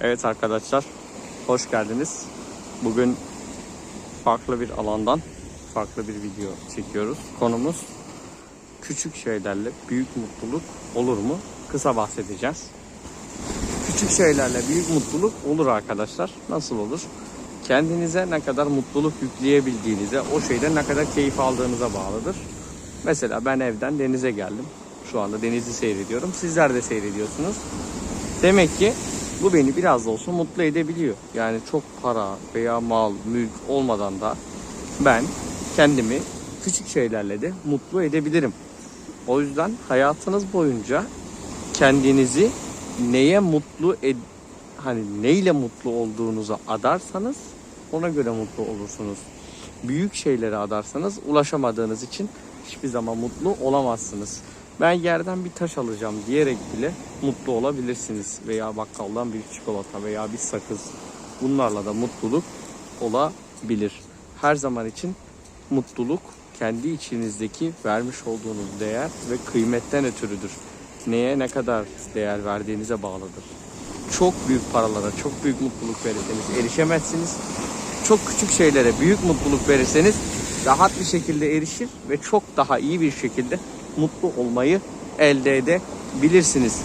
Evet arkadaşlar, hoş geldiniz. Bugün farklı bir alandan farklı bir video çekiyoruz. Konumuz küçük şeylerle büyük mutluluk olur mu? Kısa bahsedeceğiz. Küçük şeylerle büyük mutluluk olur arkadaşlar. Nasıl olur? Kendinize ne kadar mutluluk yükleyebildiğinize, o şeyden ne kadar keyif aldığınıza bağlıdır. Mesela ben evden denize geldim. Şu anda denizi seyrediyorum. Sizler de seyrediyorsunuz. Demek ki bu beni biraz da olsa mutlu edebiliyor. Yani çok para veya mal, mülk olmadan da ben kendimi küçük şeylerle de mutlu edebilirim. O yüzden hayatınız boyunca kendinizi neye mutlu ed hani neyle mutlu olduğunuza adarsanız ona göre mutlu olursunuz. Büyük şeylere adarsanız ulaşamadığınız için hiçbir zaman mutlu olamazsınız. Ben yerden bir taş alacağım diyerek bile mutlu olabilirsiniz. Veya bakkaldan bir çikolata veya bir sakız. Bunlarla da mutluluk olabilir. Her zaman için mutluluk kendi içinizdeki vermiş olduğunuz değer ve kıymetten ötürüdür. Neye ne kadar değer verdiğinize bağlıdır. Çok büyük paralara, çok büyük mutluluk verirseniz erişemezsiniz. Çok küçük şeylere büyük mutluluk verirseniz rahat bir şekilde erişir ve çok daha iyi bir şekilde mutlu olmayı elde edebilirsiniz.